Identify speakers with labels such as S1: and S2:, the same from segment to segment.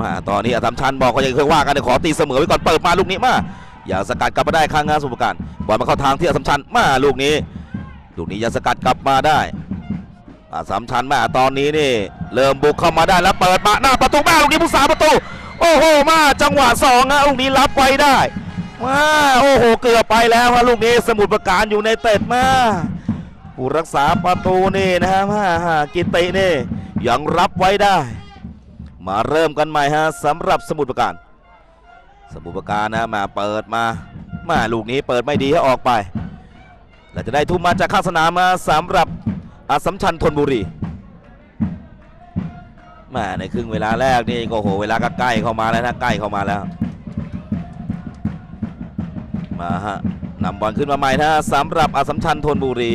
S1: มาตอนนี้อาธรรมชันบอกก็ยังเคยว่ากันเดี๋ยวขอตีเสมอไว้ก่อนเปิดมาลูกนี้มาอย่าสกัดกลับมาได้ข้างงานสุภการบอลมาเข้าทางที่อาธรรมชันมาลูกนี้ลูกนี้อยังสกัดกลับมาได้อาสามชันมาตอนนี้นี่ เริ่มบุกเข้ามาได้แล้วเปิดมาหน้าประตูมาลูกนี้ผู้สาประตูโอ้โหมาจังหวะสองนะลูกนี้รับไว้ได้มาโอ้โหเกือบไปแล้วฮะลูกนี้สมุทรปราการอยู่ในเต็ดมาผู้รักษาประตูนี่นะฮะมาฮะกิตินี่ยังรับไว้ได้ มาเริ่มกันใหม่ฮะสำหรับสมุทรปราการ สมุทรปราการนะมาเปิดมามาลูกนี้เปิดไม่ดีให้ออกไปเราจะได้ทุ่มมาจากข้าสนามมาสำหรับอาสัมชัญธนบุรีมาในครึ่งเวลาแรกนี่ก็โอ้โหเวลาก็ใกล้เข้ามาแล้วนะใกล้เข้ามาแล้ว มาฮะนำบอลขึ้นมาใหม่นะสำหรับอาสัมชัญธนบุรี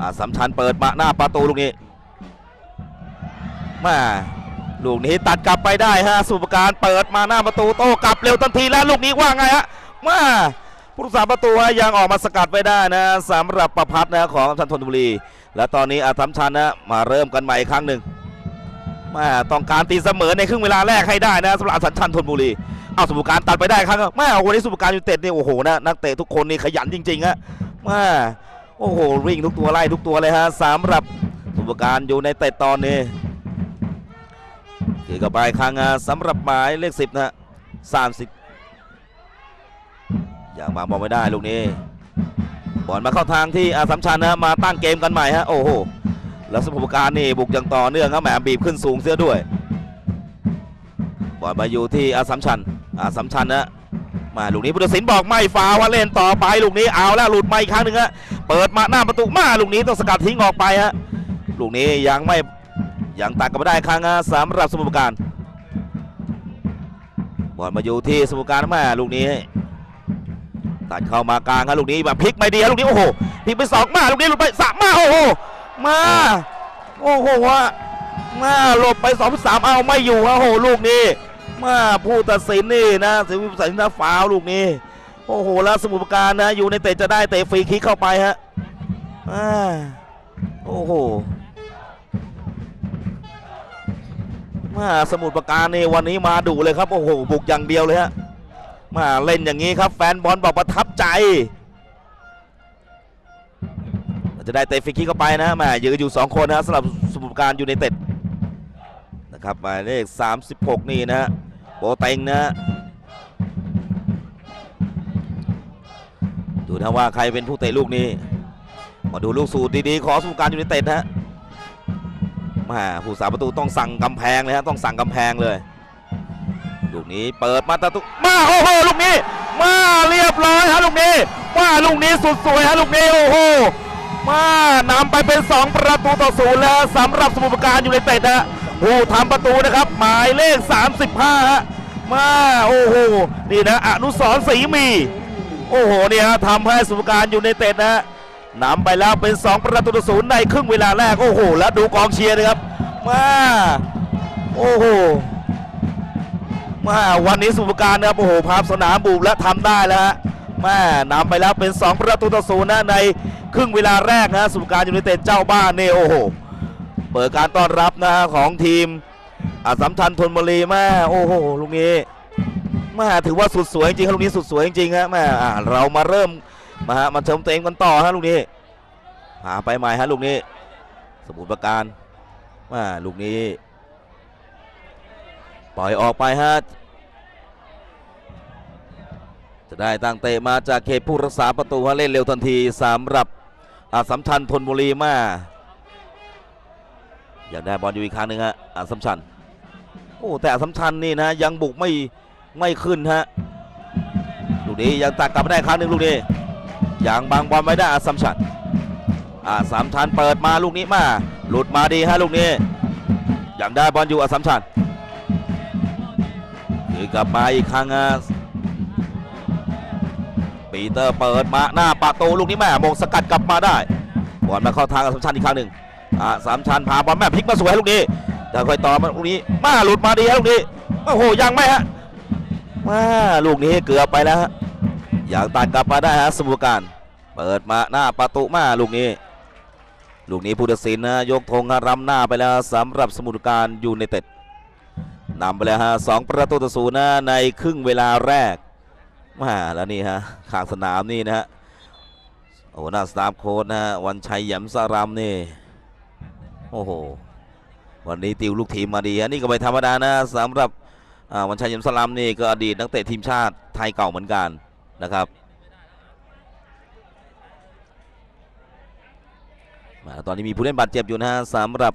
S1: อาสัมชัญเปิดมาหน้าประตูลูกนี้มา ลูกนี้ตัดกลับไปได้ฮะสุปการเปิดมาหน้าประตูโต้กลับเร็วทันทีแล้วลูกนี้ว่าไงฮะมาผู้รักษาประตูฮะยังออกมาสกัดไว้ได้นะสำหรับประพัดนะของอัมชันธนบุรี และตอนนี้อาสัมชันนะมาเริ่มกันใหม่อีกครั้งหนึ่งมาต้องการตีเสมอในครึ่งเวลาแรกให้ได้นะสำหรับอาสัมชันธนบุรีเอาสุปการตัดไปได้ครั้งแม่วันนี้สุปราการยูเต็ดนี่โอ้โหนะนักเตะทุกคนนี่ขยันจริงๆฮะมาโอ้โหวิ่งทุกตัวไล่ทุกตัวเลยฮะสำหรับสุปการอยู่ในเต็ดตอนนี้ ถือกลับไปครั้งอะสำหรับหมายเลขสิบนะสามสิบอย่างมาบอลไม่ได้ลูกนี้บอลมาเข้าทางที่อาสัมชัญนะมาตั้งเกมกันใหม่ฮะโอ้โหแล้วสมุทรการนี่บุกอย่างต่อเนื่องครับแหมบีบขึ้นสูงเสียด้วยบอลมาอยู่ที่อาสัมชัญอาสัมชัญนะมาลูกนี้พุทธศิลป์บอกไม่ฟาวว่าเล่นต่อไปลูกนี้เอาแล้วหลุดมาอีกครั้งหนึ่งฮะเปิดมาหน้าประตูมาลูกนี้ต้องสกัดทิ้งออกไปฮะลูกนี้ยังไม่ ยังตัดกันไม่ได้ครั้งสำหรับสมุทรปราการบอลมาอยู่ที่สมุทรปราการมาลูกนี้ตัดเข้ามากลางครับลูกนี้แบบพลิกไม่ดีครับลูกนี้โอ้โหพลิกไปสองมาลูกนี้หลุดไปสามมาโอ้โหมาโอ้โหวะมาหลบไปสองสามเอาไม่อยู่ครับโอ้โหลูกนี้มาผู้ตัดสินนี่นะสิวิสัยนะฟาวลูกนี้โอ้โหแล้วสมุทรปราการนะอยู่ในเตะจะได้เตะฟรีคิกเข้าไปฮะอ่าโอ้โห มาสมุทรปราการนี่วันนี้มาดุเลยครับโอ้โหบุกอย่างเดียวเลยฮะมาเล่นอย่างนี้ครับแฟนบอลบอกประทับใจ จะได้เตะฟรีคิกเข้าไปนะมายืนอยู่ 2 คนนะสำหรับสมุทรปราการอยูไนเต็ดนะครับหมายเลข 36 นี่นะฮะโปเต็งนะดูนะว่าใครเป็นผู้เตะลูกนี้ มาดูลูกสูตรดีๆ ของสมุทรปราการอยูไนเต็ดนะ มาผู้สาประตูต้องสั่งกำแพงเลยฮะต้องสั่งกำแพงเลยลูกนี้เปิดมาตะตุมาโอ้โหลูกนี้ มาเรียบร้อยฮะลูกนี้มาลูกนี้สุดสวยฮะลูกนี้โอ้โหมานำไปเป็น 2 ประตูต่อศูนย์แล้วสำหรับสมุทรปราการยูไนเต็ดนะผู้ทำประตูนะครับ หมายเลข 35ฮะมาโอ้โหนี่นะอนุสรศรีมี โอ้โหเนี่ยทำให้สมุทรปราการยูไนเต็ดนะ นำไปแล้วเป็น 2 ประตูต่อศูนย์ในครึ่งเวลาแรก โอ้โห แล้วดูกองเชียร์นะครับมาโอ้โหมาวันนี้สมุทรปราการนะครับโอ้โหภาพสนามบุกและทำได้แล้วฮะแม่นำไปแล้วเป็น 2 ประตูต่อศูนย์นะในครึ่งเวลาแรกนะสมุทรปราการยูไนเต็ดเจ้าบ้านเนี่โอ้โหเปิดการต้อนรับนะของทีมอาสัมชัญธนบุรีแม่โอ้โหลูกนี้แม่ถือว่าสุดสวยจริงครับลูกนี้สุดสวยจริงฮะแม่อ่าเรามาเริ่ม มาฮะมาเชิมตัวเองกันต่อฮะลูกนี้หาไปใหม่ฮะลูกนี้ สมุทรปราการม่ลูกนี้ ปล่อยออกไปฮะจะได้ตั้งเตะมาจากเขตผู้รักษาประตูฮะเล่นเร็วทันทีสำหรับอาสัมชัญธนบุรีมาอยากได้บอลอยู่อีกครั้งหนึ่งฮะอาสัมชัญโอ้แต่อาสัมชัญนี่นะยังบุกไม่ไม่ขึ้นฮะลูกนี้ยังตัดกลับไม่ได้ครั้งหนึ่งลูกนี้ ยังบางบอลไม่ได้อาสัมชัญอาสัมชัญเปิดมาลูกนี้มา หลุดมาดีฮะลูกนี้ยังได้บอลอยู่อาสัมชัญคือกลับมาอีกครั้งอะปีเตอร์เปิดมาหน้าประตูลูกนี้แม่มงสกัดกลับมาได้บอลมาเข้าทางสามชันอีกครั้งหนึ่งอะสามชันพาบอลแม่พลิกมาสวยลูกนี้แต่ค่อยต่อมาลูกนี้มาหลุดมาดีฮะลูกนี้โอ้โหยังไม่ฮะมาลูกนี้เกือบไปแล้วฮะอย่ากตัดกลับมาได้ฮะสมุทรปราการ เปิดมาหน้าประตูมาลูกนี้ ลูกนี้ผู้ตัดสินนะยกธงรำหน้าไปแล้วสำหรับสมุทรปราการยูไนเต็ดนำไปแล้วฮะสองประตูต่อศูนย์นะในครึ่งเวลาแรกมาแล้วนี่ฮะข้างสนามนี่นะฮะโอ้หน้าสตาฟโค้ชนะฮะวันชัยหยำสารามนี่โอ้โหวันนี้ติวลูกทีมมาดีฮะนี่ก็ไม่ธรรมดานะสำหรับวันชัยหยำสารามนี่ก็อดีตนักเตะทีมชาติไทยเก่าเหมือนกันนะครับมา ตอนนี้มีผู้เล่นบาดเจ็บอยู่นะฮะสำหรับ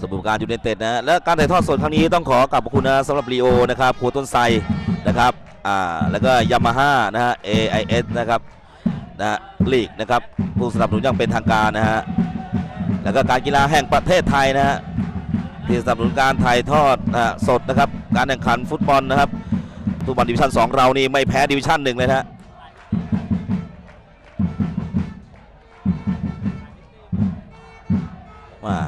S1: สมุทรปราการยูไนเต็ดนะและการถ่ายทอดสดครั้งนี้ต้องขอกราบขอบคุณนะสำหรับลีโอนะครับครัวต้นไทรนะครับอ่าแล้วก็ยามาฮ่านะฮะ AIS นะครับนะลีกนะครับผู้สนับสนุนอย่างเป็นทางการนะฮะแล้วก็การกีฬาแห่งประเทศไทยนะฮะที่สนับสนุนการถ่ายทอดนะสดนะครับการแข่งขันฟุตบอลนะครับฟุตบอลดิวิชั่น2 เรานี่ไม่แพ้ดิวิชั่นหนึ่งเลยนะฮะา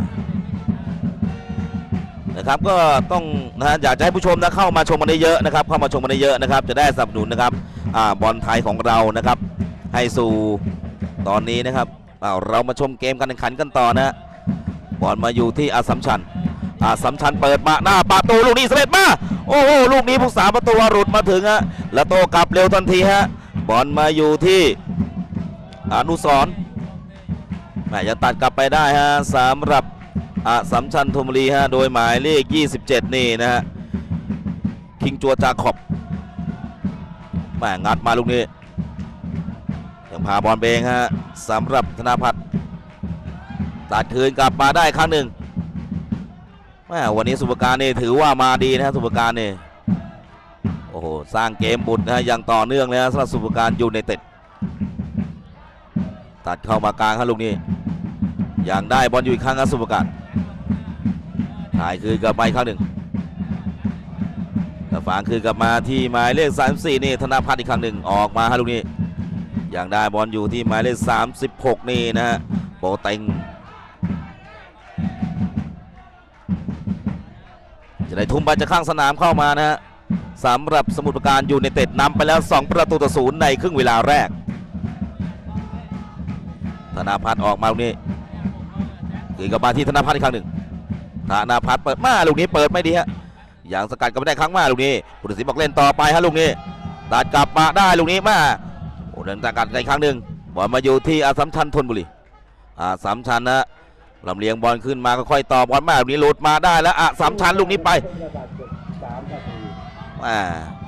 S1: นะครับก็ต้องนะฮะอยากจะให้ผู้ชมนะเข้ามาชมกันได้เยอะนะครับ เข้ามาชมกันได้เยอะนะครับ จะได้สนับสนุนนะครับอ่าบอลไทยของเรานะครับ ให้สู่ตอนนี้นะครับอ่าเรามาชมเกมการแข่งขันกันต่อนะบอลมาอยู่ที่อาสัมชัญอาสัมชัญเปิดมาหน้าประตูลูกนี้สำเร็จมาโอ้โหลูกนี้ผู้สาประตูหลุดมาถึงฮะแล้วโตกลับเร็วทันทีฮะบอลมาอยู่ที่อนุสร แหมจะตัดกลับไปได้ฮะสำหรับอสัมชัญธนบุรีฮะโดยหมายเลข 27 นี่นะฮะคิงจัวจาขอบแหม่งัดมาลูกนี้ยังพาบอลเบงฮะสำหรับธนาพัฒน์ตัดคืนกลับมาได้ครั้งหนึ่งแม่วันนี้สุปการนี่ถือว่ามาดีนะฮะสุปการนี่โอ้โหสร้างเกมบุญนะฮะอย่างต่อเนื่องเลยนะสำหรับสุปการยูไนเต็ดตัดเข้ามากลางฮะลูกนี้ ยังได้บอลอยู่อีกครั้งครับสุปการถ่ายคืนกลับมาอีกครั้งหนึ่งกระฝางคืนกลับมาที่หมายเลข 34 นี่ธนพัฒน์อีกครั้งหนึ่งออกมาฮะลูกนี้ยังได้บอลอยู่ที่หมายเลข 36 นี่นะฮะโปเต็งจะได้ทุ่มไปจากข้างสนามเข้ามานะฮะสำหรับสมุทรปราการยูไนเต็ดนำไปแล้ว 2 ประตูต่อศูนย์ในครึ่งเวลาแรก ธนาพัฒน์ออกมาลูกนี้ คืนกลับมาที่ธนาพัฒน์อีกครั้งหนึ่งธนาพัฒน์เปิดมาลูกนี้เปิดไม่ดีฮะอย่างสกัดก็ไม่ได้ครั้งมาลูกนี้ผู้ตัดสินบอกเล่นต่อไปฮะลูกนี้ตัดกลับมาได้ลูกนี้มาโอ้เดินสกัดอีกครั้งหนึ่งบอลมาอยู่ที่อาสัมชัญธนบุรีอาสัมชัญนะลำเลียงบอลขึ้นมาก็ค่อยต่อบอลมาลูกนี้หลุดมาได้แล้วอาสัมชัญลูกนี้ไปมา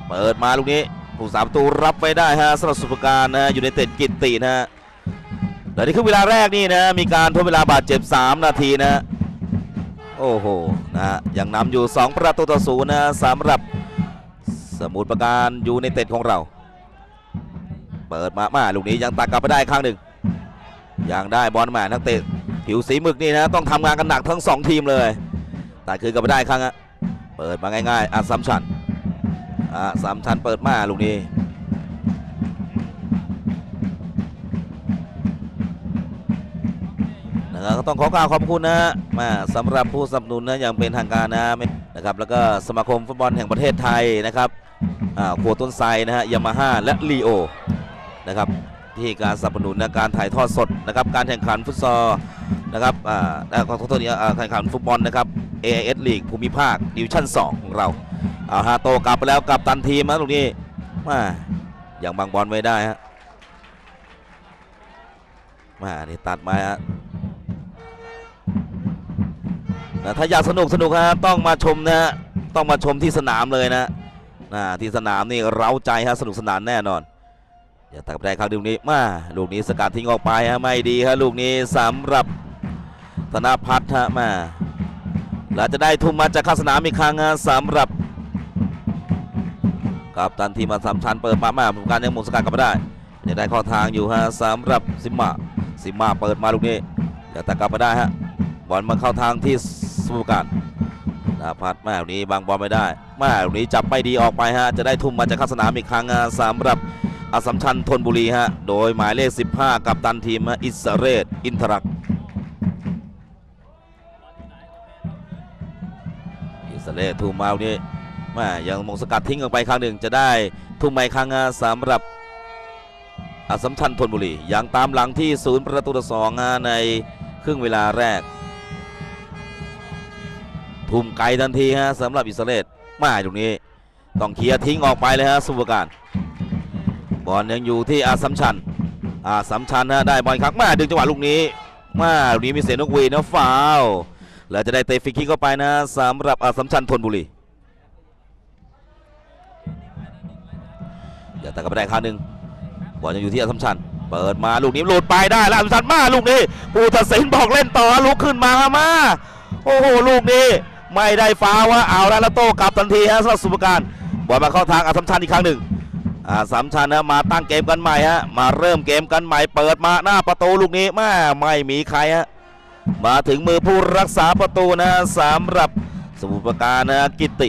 S1: เปิดมาลูกนี้ผู้สามตูรับไว้ได้ฮะสำหรับสุภการนะฮะอยู่ในเต็ดกิตตินะฮะ แต่นี่คือเวลาแรกนี่นะมีการทดเวลาบาดเจ็บ 3 นาทีนะโอ้โหนะฮะยังนำอยู่ 2 ประตูต่อศูนย์นะสำหรับสมุทรปราการยูในเต็ดของเรา เปิดมามาลูกนี้ยังตักกลับไปได้ครั้งหนึ่งยังได้บอลมานักเตะผิวสีหมึกนี่นะต้องทำงานกันหนักทั้ง 2 ทีมเลยตัดคืนกลับไปได้ครั้งอะเปิดมาง่ายๆอาซัมชันอาซัมชันเปิดมาลูกนี้ นะครับก็ต้องขอกล่าวขอบคุณนะฮะมาสำหรับผู้สนับสนุนนะอย่างเป็นทางการนะนะครับแล้วก็สมาคมฟุตบอลแห่งประเทศไทยนะครับอ่าครัวต้นไทรนะฮะยามาฮ่าและลีโอนะครับที่การสนับสนุนนะการถ่ายทอดสดนะครับการแข่งขันฟุตซอลนะครับอ่าและขอโทษทีอ่าแข่งขันฟุตบอลนะครับ AIS ลีกภูมิภาคดิวิชั่น 2 ของเราเอาฮาโตกลับไปแล้วกลับตันทีมนะตรงนี้มาอยังบังบอลไว้ได้ฮะมานี่ตัดมาฮะ นะถ้าอยากสนุกสนุกฮะต้องมาชมนะฮะต้องมาชมที่สนามเลยนะนะที่สนามนี่เร้าใจฮะสนุกสนานแน่นอนอย่าตักไปได้ครั้งลูกนี้มาลูกนี้สกัดทิ้งออกไปฮะไม่ดีฮะลูกนี้สำหรับธนพัฒน์ฮะมาแล้วจะได้ทุ่มมาจากข้าสนามอีกครั้งฮะสำหรับกับตันทีมมาสามชั้นเปิดมามาผมการยังหมุนสกัดกลับมาได้ยังได้ข้อทางอยู่ฮะสำหรับซิมมาซิมมาเปิดมาลูกนี้อย่าตักกลับมาได้ฮะบอลมาเข้าทางที่ สมุการนาพัดแม่นี้บางบอลไม่ได้แม่นี้จับไม่ดีออกไปฮะจะได้ทุ่มมาจากข้าสนามอีกครั้งสำหรับอสัมชัญธนบุรีฮะโดยหมายเลข 15 กับตันทีมอิสรเรศอินทรักอิสรเรศทุ่มมาลูกนี้แม่ยังมงสกัดทิ้งออกไปครั้งหนึ่งจะได้ทุ่มมาอีกครั้งสำหรับอสัมชัญธนบุรียังตามหลังที่ศูนย์ประตูต่อสองในครึ่งเวลาแรก ทุ่มไกลทันทีฮะสำหรับอิสราเอลมาตรงนี้ ต้องเคลียร์ทิ้งออกไปเลยฮะสุภการบอลยังอยู่ที่อาสัมชันอาสัมชันฮะได้บอลครั้งมาดึงจังหวะลูกนี้มาลูกนี้มีเสียงนกวีนะฟาวแล้วจะได้เตะฟรีคิกเข้าไปนะสำหรับอาสัมชันธนบุรีอย่าแต่ก็ไปได้ครั้งหนึ่งบอลยังอยู่ที่อาสัมชันเปิดมาลูกนี้หลุดไปได้แล้วอาสัมชันมาลูกนี้ผู้ตัดสินบอกเล่นต่อลุกขึ้นมามาโอ้โหลูกนี้ ไม่ได้ฟาว่าเอาแล้วแล้วโต้กลับทันทีฮะสำหรับสุภการบอลมาเข้าทางอาสัมชันอีกครั้งหนึ่งอาสามชันนะมาตั้งเกมกันใหม่ฮะมาเริ่มเกมกันใหม่เปิดมาหน้าประตูลูกนี้แม่ไม่มีใครฮะมาถึงมือผู้รักษาประตูนะสำหรับสมุทรปราการนะกิติ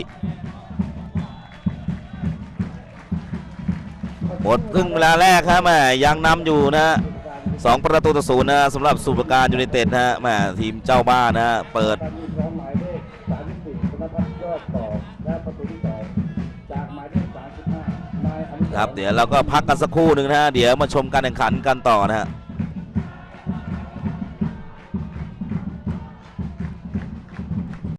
S1: หมดครึ่งเวลาแรกครับแม่ยังนำอยู่นะสองประตูต่อศูนย์นะสำหรับสมุทรปราการยูไนเต็ดนะฮะแม่ทีมเจ้าบ้านนะเปิด ครับ เดี๋ยวเราก็พักกันสักครู่หนึ่งนะฮะเดี๋ยวมาชมการแข่งขันกันต่อนะฮะ